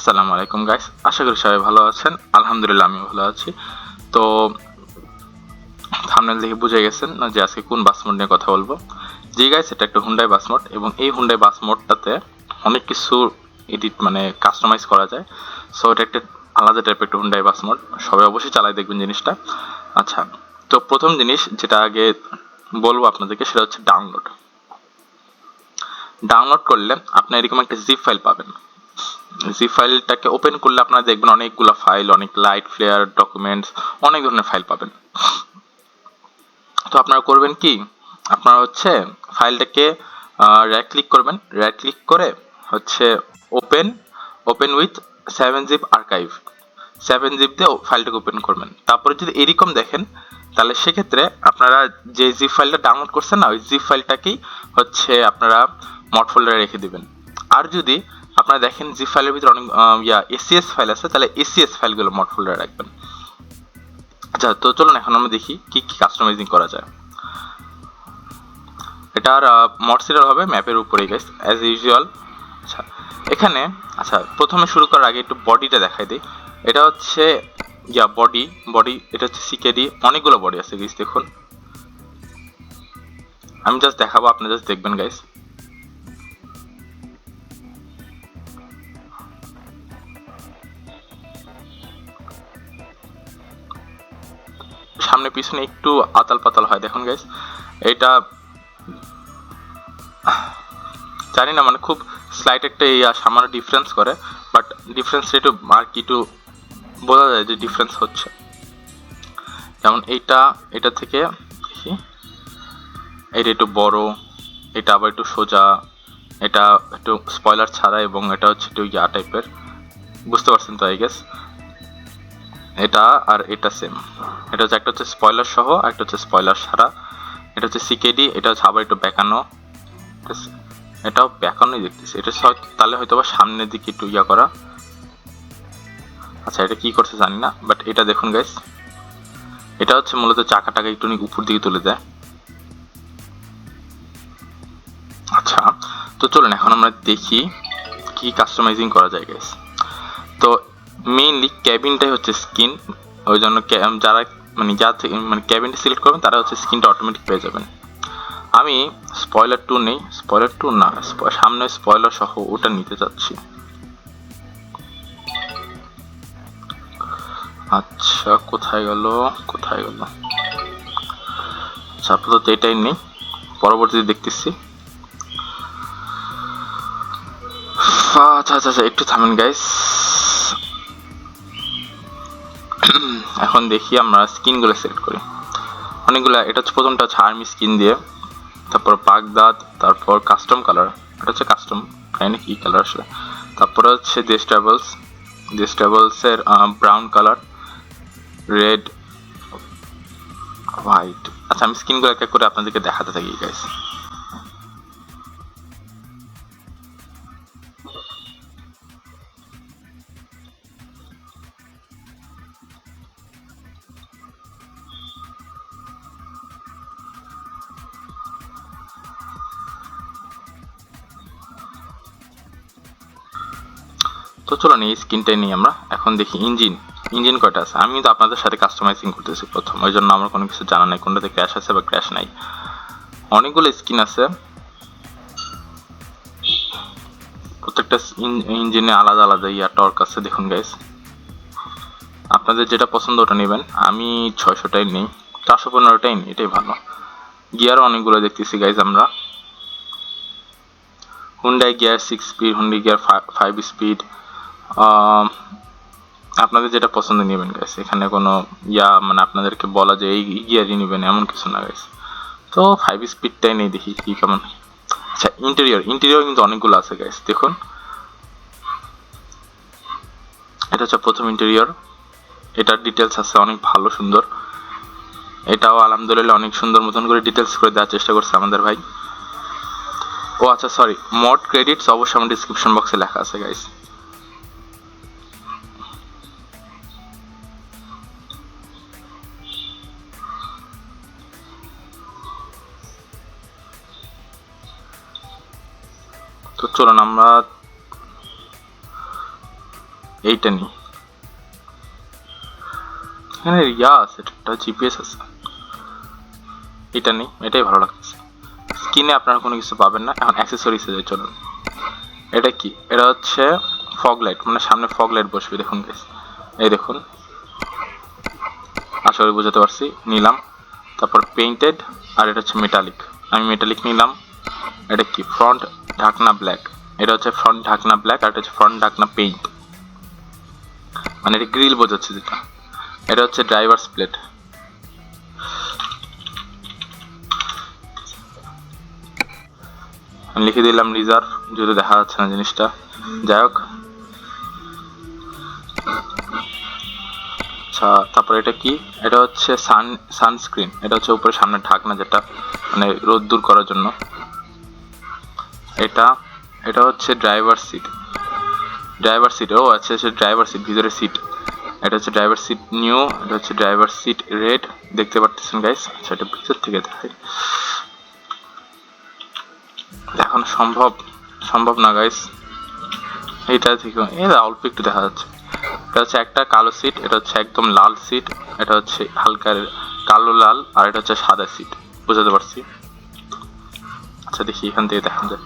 আসসালামু আলাইকুম গাইস আশা করি সবাই ভালো আছেন। আলহামদুলিল্লাহ আমি ভালো আছি। তো থামনেল দেখে বুঝে গেছেন যে আজকে কোন বাস মোড নিয়ে কথা বলব। জি গাইস এটা একটা হুন্ডাই বাস মোড এবং এই হুন্ডাই বাস মোডটাতে অনেক কিছু এডিট মানে কাস্টমাইজ করা যায়। সো এটা একটা আলাদা টাইপের একটা হুন্ডাই বাস মোড সবাই অবশ্যই চালাই দেখবেন জিনিসটা। আচ্ছা তো প্রথম জিনিস যেটা আগে বলব আপনাদেরকে সেটা হচ্ছে ডাউনলোড ডাউনলোড করলে আপনি এরকম একটা জিপ ফাইল পাবেন। জিপ ফাইলটাকে ওপেন করলে আপনারা দেখবেন অনেকগুলো ফাইল অনেক লাইট ফ্লেয়ার ডকুমেন্টস অনেক ধরনের ফাইল পাবেন। তো আপনারা করবেন কি? আপনারা হচ্ছে ফাইলটাকে রাইট ক্লিক করবেন। রাইট ক্লিক করে হচ্ছে open open with seven zip archive seven zip দিয়ে ফাইলটাকে ওপেন করবেন। তারপরে যদি এরকম দেখেন, তাহলে সেক্ষেত্রে আপনারা যে জিপ ফাইলটা ডাউনলোড করছেন না, ওই জিপ ফাইলটাকেই হচ্ছে আপনারা মড ফোল্ডারে রেখে দিবেন। আর যদি আপনারা দেখেন জিপ ফাইলের ভিতরে অনেক ইয়া এসিএস ফাইল আছে, তাহলে এসিএস ফাইলগুলো মড ফোল্ডারে রাখবেন। আচ্ছা তো চলুন এখন আমরা দেখি কি কি কাস্টমাইজিং করা যায়। এটার মড সিটার হবে ম্যাপের উপরেই গাইস অ্যাজ ইউজুয়াল আচ্ছা এখানে আচ্ছা প্রথমে শুরু করার আগে একটু বডিটা দেখাই দিই। এটা হচ্ছে, ইয়া বডি বডি এটা হচ্ছে সিকেডি অনেকগুলো বডি আছে গাইস দেখুন। আমি জাস্ট দেখাবো, আপনি জাস্ট দেখবেন গাইস সামনে পিছনে একটু আতাল পাতাল হয়। দেখুন গাইস এটা জানি না মানে খুব স্লাইট একটা ইয়া সামান্য ডিফারেন্স করে বাট ডিফারেন্স একটু আর কি একটু বোঝা যায় যে ডিফারেন্স হচ্ছে। যেমন এইটা, এটা থেকে এটা একটু বড়, এটা আবার একটু সোজা, এটা একটু স্পয়লার ছাড়া এবং এটা হচ্ছে একটু ইয়া টাইপের বুঝতে পারছেন তো আই গেস এটা আর এটা সেম এটা হচ্ছে একটা হচ্ছে স্পয়লার সহ একটা হচ্ছে স্পয়লার ছাড়া। এটা হচ্ছে সিকেডি এটা হচ্ছে আবার একটু আছে? এটাও বেঁকানোই দেখতেছি। এটা তাহলে হয়তো বা সামনের দিকে একটু ইয়া করা। আচ্ছা এটা কি করছে জানি না বাট এটা দেখুন গাইস এটা হচ্ছে মূলত চাকাটাকে একটু উপর দিকে তুলে দেয়। আচ্ছা তো চলুন, এখন আমরা দেখি কি কাস্টমাইজিং করা যায় গাইস মেইনলি ক্যাবিনটাই হচ্ছে স্কিন ওই জন্য যারা মানে যা থেকে মানে ক্যাবিনটা সিলেক্ট করবেন, তারা হচ্ছে স্কিনটা অটোমেটিক পেয়ে যাবেন। আমি স্পয়লার টু নেই স্পয়লার টু না সামনে স্পয়লার সহ ওটা নিতে চাচ্ছি। আচ্ছা কোথায় গেল কোথায় গেল? আচ্ছা আপাতত এটাই নেই, পরবর্তীতে দেখতেছি। আচ্ছা আচ্ছা আচ্ছা একটু থামেন গাইস এখন দেখি আমরা স্কিনগুলো সিলেক্ট করি। অনেকগুলো, এটা হচ্ছে প্রথমটা হচ্ছে আর্মি স্কিন দিয়ে, তারপর বাগদাদ তারপর কাস্টম কালার এটা হচ্ছে কাস্টম জানি কি কালার আসলে। তারপরে হচ্ছে দেশ ট্রাভেলস দেশ ট্রাভেলসের ব্রাউন কালার রেড হোয়াইট আচ্ছা আমি স্কিনগুলো এক এক করে আপনাদেরকে দেখাতে থাকি গাইস চলুন এই স্ক্রিনটাই নিই আমরা এখন দেখি ইঞ্জিন ইঞ্জিন কয়টা আছে? আমি কিন্তু আপনাদের সাথে কাস্টমাইজিং করতেছি প্রথম ওই জন্য আমার কোনো কিছু জানা নাই, কোনটাতে ক্র্যাশ আছে বা ক্র্যাশ নাই। অনেকগুলো স্কিন আছে। প্রত্যেকটা ইঞ্জিনে আলাদা আলাদা ইয়া টর্ক আছে, দেখুন গাইস আপনাদের যেটা পছন্দ ওটা নেবেন। আমি ছয়শোটাই নেই, চারশো পনেরোটাই নিই, এটাই ভালো। গিয়ারও অনেকগুলো দেখতেছি গাইজ আমরা। Hyundai gear six speed Hyundai gear five speed আপনাদের যেটা পছন্দ নেবেন গাইস এখানে কোনো ইয়া মানে আপনাদেরকে বলা যে এই গিয়ারই নেবেন, এমন কিছু না গাইস তো ফাইভ স্পিডটাই নেই দেখি কি কেমন আচ্ছা ইন্টেরিয়র ইন্টেরিয়র কিন্তু অনেকগুলো আছে গাইস দেখুন। এটা হচ্ছে প্রথম ইন্টেরিয়র এটার ডিটেলস আছে, অনেক ভালো, সুন্দর। এটাও আলহামদুলিল্লাহ অনেক সুন্দর মতন করে ডিটেলস করে দেওয়ার চেষ্টা করছে আমাদের ভাই। ও আচ্ছা সরি মোড ক্রেডিটস অবশ্যই আমার ডিসক্রিপশন বক্সে লেখা আছে গাইস তো চলুন আমরা এইটা নিই। এখানে ইয়া আছে, একটা জিপিএস আছে। এটা নেই, এটাই ভালো লাগছে স্কিনে আপনারা কোনো কিছু পাবেন না, এখন অ্যাক্সেসরিজে যাই, চলুন। এটা কি? এটা হচ্ছে ফগ লাইট মানে সামনে ফগ লাইট বসবে, দেখুন গাইস এই দেখুন। আশা করি বুঝাতে পারছি, নিলাম। তারপর পেইন্টেড আর এটা হচ্ছে মেটালিক আমি মেটালিক নিলাম। এটা কি? ফ্রন্ট ঢাকনা ব্ল্যাক এটা হচ্ছে ফ্রন্ট ঢাকনা ব্ল্যাক আর এটা হচ্ছে ফ্রন্ট ঢাকনা পেইন্ট মানে এটা গ্রিল বোঝাচ্ছে যেটা। এটা হচ্ছে ড্রাইভার্স প্লেট আমি লিখে দিলাম রিজার্ভ যদি দেখা যাচ্ছে না জিনিসটা। যাই হোক। আচ্ছা তারপর এটা কি? এটা হচ্ছে সান সানস্ক্রিন এটা হচ্ছে উপরে সামনে ঢাকনা যেটা মানে রোদ দূর করার জন্য। এটা এটা হচ্ছে ড্রাইভার সিট ড্রাইভার সিট ও আচ্ছা আচ্ছা ড্রাইভার সিট ভিতরে সিট এটা হচ্ছে ড্রাইভার সিট নিউ এটা হচ্ছে ড্রাইভার সিট রেড দেখতে পারতেছেন গাইস আচ্ছা এটা ভিতর থেকে দেখাই। দেখানো সম্ভব সম্ভব না গাইস এটা থেকে না, অল্প একটু দেখা যাচ্ছে। এটা হচ্ছে একটা কালো সিট এটা হচ্ছে একদম লাল সিট এটা হচ্ছে হালকা কালো লাল আর এটা হচ্ছে সাদা সিট বুঝাতে পারছি? আচ্ছা দেখি এখান থেকে দেখা যায়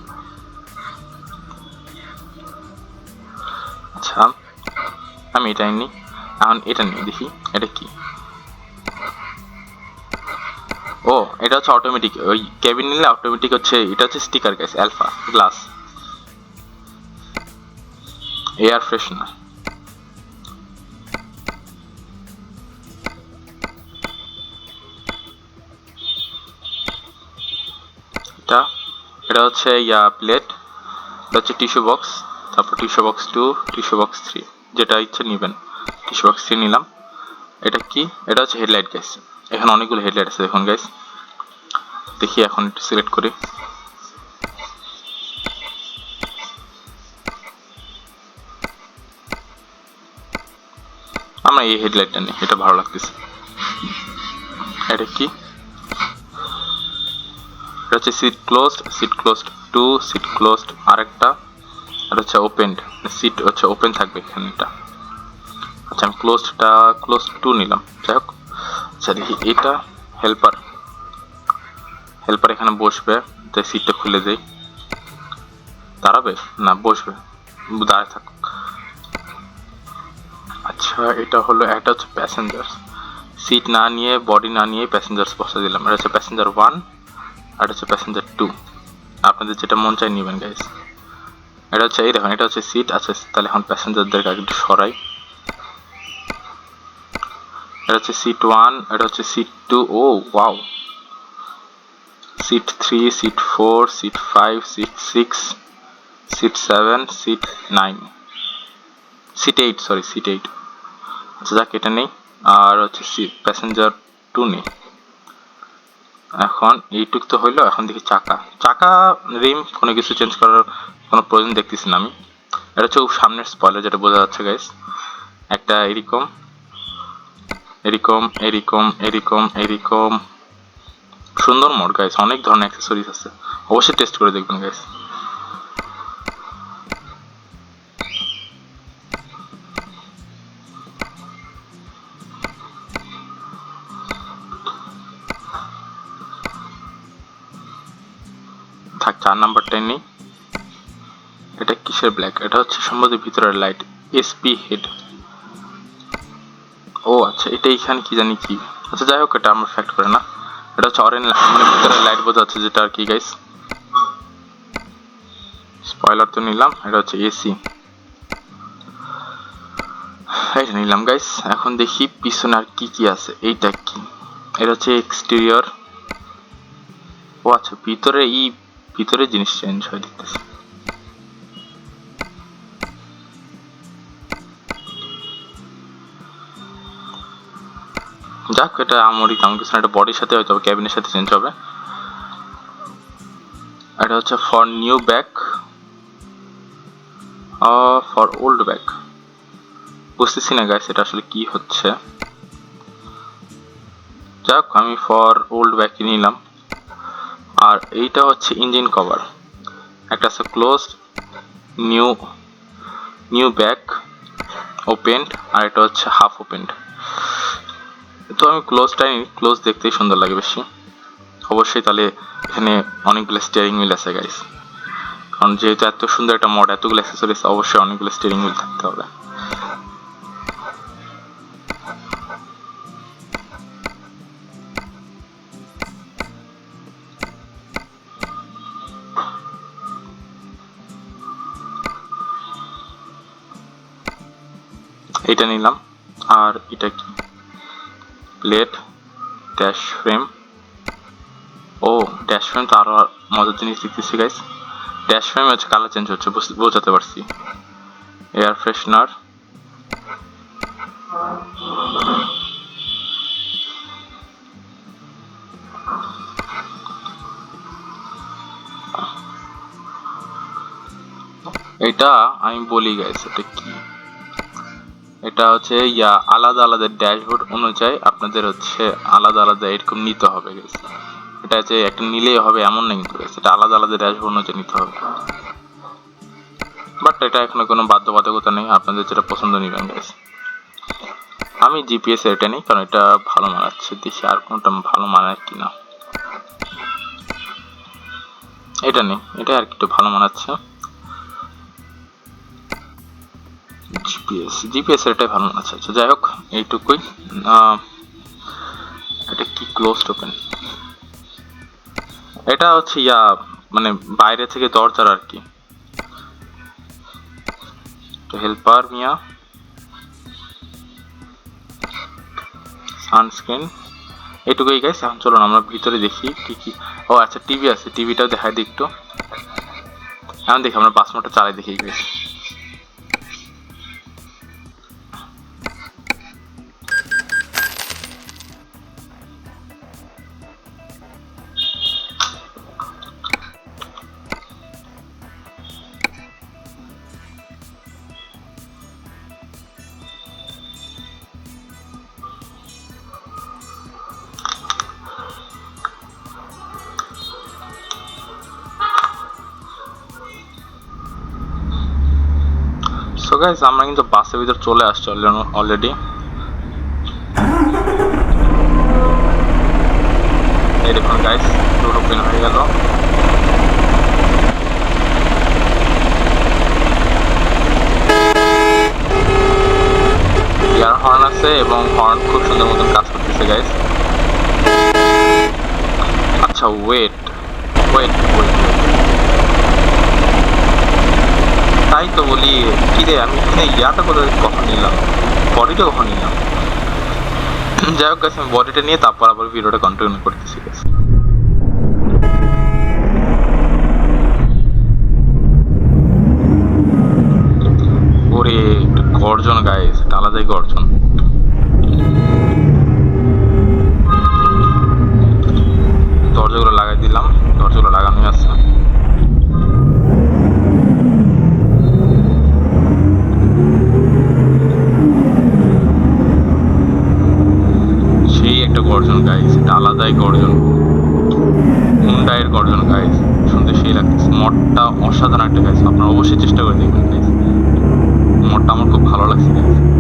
আচ্ছা আমি এটাই নিই এখন এটা নিই, দেখি, এটা কি? ও, এটা হচ্ছে অটোমেটিক ওই কেবিন নিলে অটোমেটিক হচ্ছে, এটা হচ্ছে sticker gas alpha glass air freshener এটা এটা হচ্ছে, ইয়া প্লেট এটা হচ্ছে টিস্যু বক্স তারপর tissue box two tissue box three যেটা ইচ্ছে নেবেন। টিস্যু বক্স থ্রি নিলাম। এটা কি? এটা হচ্ছে হেডলাইট গ্যাস এখানে অনেকগুলো হেডলাইট আছে, দেখুন গাইস দেখি এখন একটু সিলেক্ট করি। আমরা এই হেডলাইটটা নিই, এটা ভালো লাগতেছে। এটা কি? এটা হচ্ছে seat closed seat closed two seat closed আরেকটা। এটা হচ্ছে ওপেনড সিট হচ্ছে ওপেন থাকবে এখানে এটা আচ্ছা আমি ক্লোজডটা ক্লোজ টু নিলাম। যাই হোক আচ্ছা দেখি এটা হেল্পার হেল্পার এখানে বসবে তাই সিটটা খুলে দেই। দাঁড়াবে? না, বসবে। দাঁড়ায় থাকুক আচ্ছা এটা হলো, একটা হচ্ছে প্যাসেঞ্জার সিট না নিয়ে বডি না নিয়ে প্যাসেঞ্জার্স বসে দিলাম। এটা হচ্ছে প্যাসেঞ্জার ওয়ান আর হচ্ছে প্যাসেঞ্জার টু আপনাদের যেটা মন চাই নেবেন গাইস এটা হচ্ছে, এই দেখুন, এটা হচ্ছে সিট আচ্ছা তাহলে এখন প্যাসেঞ্জারদেরকে একটু সরাই। এটা হচ্ছে সিট ওয়ান এটা হচ্ছে সিট টু ও wow seat three seat four seat five seat six seat seven seat nine seat eight sorry seat eight আচ্ছা যাক, এটা নেই। আর হচ্ছে সিট প্যাসেঞ্জার টু নেই। এখন, এইটুক তো হইল, এখন দেখি চাকা। চাকা রিম কোনো কিছু চেঞ্জ করার কোনো প্রয়োজন দেখতেছি না আমি। এটা হচ্ছে সামনের স্পয়লার যেটা বোঝা যাচ্ছে গাইস একটা এরকম এরকম এরকম এরকম এরকম। সুন্দর মোড গাইস অনেক ধরনের অ্যাক্সেসরিজ আছে। অবশ্যই টেস্ট করে দেখবেন গাইস থাক, চার নাম্বারটাই নেই। এটা কিসের ব্ল্যাক এটা হচ্ছে সম্ভবত ভিতরের লাইট এসপি হেড ও আচ্ছা এটা এখানে কি জানি কি? আচ্ছা যাই হোক, এটা আমার ফ্যাক্ট করে না। এটা হচ্ছে অরেঞ্জ মানে ভিতরে লাইট বোঝা যাচ্ছে যেটা আর কি গাইস স্পয়লার তো নিলাম, এটা হচ্ছে এসি এটা নিলাম গাইস এখন দেখি পিছনে আর কি কি আছে, এইটা কি? এটা হচ্ছে এক্সটেরিয়র ও আচ্ছা ভিতরে এই, ভিতরে জিনিস চেঞ্জ হয়ে দেখতেছি যাক, এটা আমারই তেমন কিছু না এটা বডির সাথে হয়তো ক্যাবিনের সাথে চেঞ্জ হবে। এটা হচ্ছে for new back for old bag বুঝতেছি না গাইস এটা আসলে কি হচ্ছে। যাক, আমি ফর ওল্ড ব্যাগ নিলাম। আর এইটা হচ্ছে ইঞ্জিন কভার একটা আছে close new new back opened আর এটা হচ্ছে হাফ ওপেন্ড তো ক্লোজটাই ক্লোজ দেখতেই সুন্দর লাগে বেশি। অবশ্যই তাহলে এখানে অনেকগুলো স্টিয়ারিং হুইল আছে গাইস কারণ যেহেতু এত সুন্দর একটা মড এতগুলো অ্যাক্সেসরিজ অবশ্যই অনেকগুলো স্টিয়ারিং হুইল থাকতে হবে। এটা নিলাম। আর এটা কি? প্লেট ড্যাশ ফ্রেম ও ড্যাশ ফ্রেম তো আরও মজার জিনিস দেখতেছি গাইস ড্যাশ ফ্রেম হচ্ছে কালার চেঞ্জ হচ্ছে, বুঝ- বোঝাতে পারছি। এয়ার ফ্রেশনার এটা আমি বলি গাইস এটা কি? এটা হচ্ছে ইয়া আলাদা আলাদা ড্যাশবোর্ড অনুযায়ী আপনাদের হচ্ছে আলাদা আলাদা এরকম নিতে হবে এটা হচ্ছে একটা নিলেই হবে এমন না কিন্তু এটা আলাদা আলাদা ড্যাশবোর্ড অনুযায়ী নিতে হবে। বাট এটা এখনও কোনো বাধ্যবাধকতা নেই, আপনাদের যেটা পছন্দ নিবেন গাইস আমি জিপিএস এটা নেই, কারণ এটা ভালো মানাচ্ছে। দেখি আর কোনটা ভালো মানায় কি না? এটা নেই, এটা আর একটু ভালো মানাচ্ছে। জিপিএস জিপিএস এটাই ভালো আছে আচ্ছা যাই হোক, এইটুকুই। এটা কি ক্লোজ ওপেন এটা হচ্ছে ইয়া মানে বাইরে থেকে দরজার আর কি। তো হেল্পার মিয়া। সানস্ক্রিন এটুকুই গাইস এখন চলুন আমরা ভিতরে দেখি কি কি ও আচ্ছা টিভি আছে টিভিটাও দেখাই দিই একটু। এখন দেখি আমরা মিনিটটা চালাই দেখি গাইস গাইস আমরা কিন্তু বাসের ভিতর চলে আসছি অলরেডি এই দেখুন গাইস ওপেন হয়ে গেল। ইয়ার হর্ন আছে এবং হর্ন খুব সুন্দর মতন কাজ করতেছে গাইস আচ্ছা ওয়েট ওয়েট ওয়েট তাই তো বলি কি রে আমি এখানে ইয়াটা কোথায় কখন নিলাম? বডিটা কখন নিলাম? যাই হোক আমি বডিটা নিয়ে তারপর আবার ভিডিওটা কন্টিনিউ করতেছি গর্জন এটা আলাদাই গর্জন। দরজাগুলো লাগাই দিলাম। গাইস এটা আলাদাই গর্জন। মুন্ডাইয়ের গর্জন গাইজ শুনতে সেই লাগছে মঠটা অসাধারণ একটা গাইজ আপনারা অবশ্যই চেষ্টা করে দেখবেন গাইজ মঠটা আমার খুব ভালো লাগছে গাইস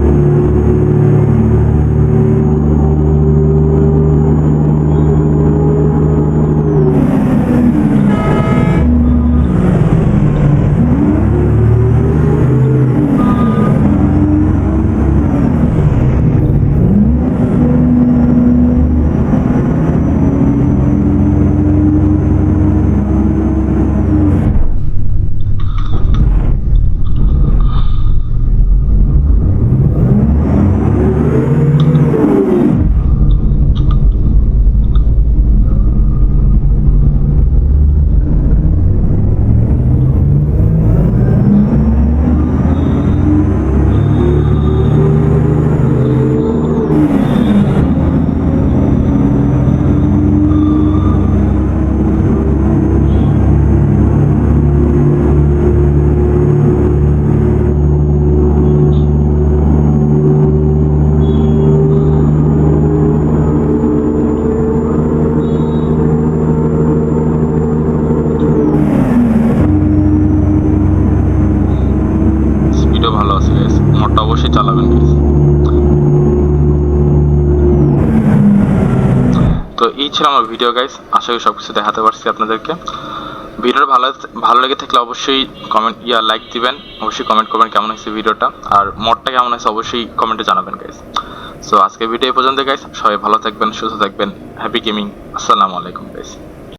এই ছিল আমার ভিডিও গাইস আশা করি সব কিছু দেখাতে পারছি আপনাদেরকে। ভিডিওটা ভালো ভালো লেগে থাকলে অবশ্যই কমেন্ট ইয়া লাইক দিবেন। অবশ্যই কমেন্ট করবেন কেমন হয়েছে ভিডিওটা। আর মডটা কেমন হয়েছে অবশ্যই কমেন্টে জানাবেন গাইস সো আজকে ভিডিও এই পর্যন্ত গাইস সবাই ভালো থাকবেন, সুস্থ থাকবেন। হ্যাপি গেমিং আসসালামু আলাইকুম গাইস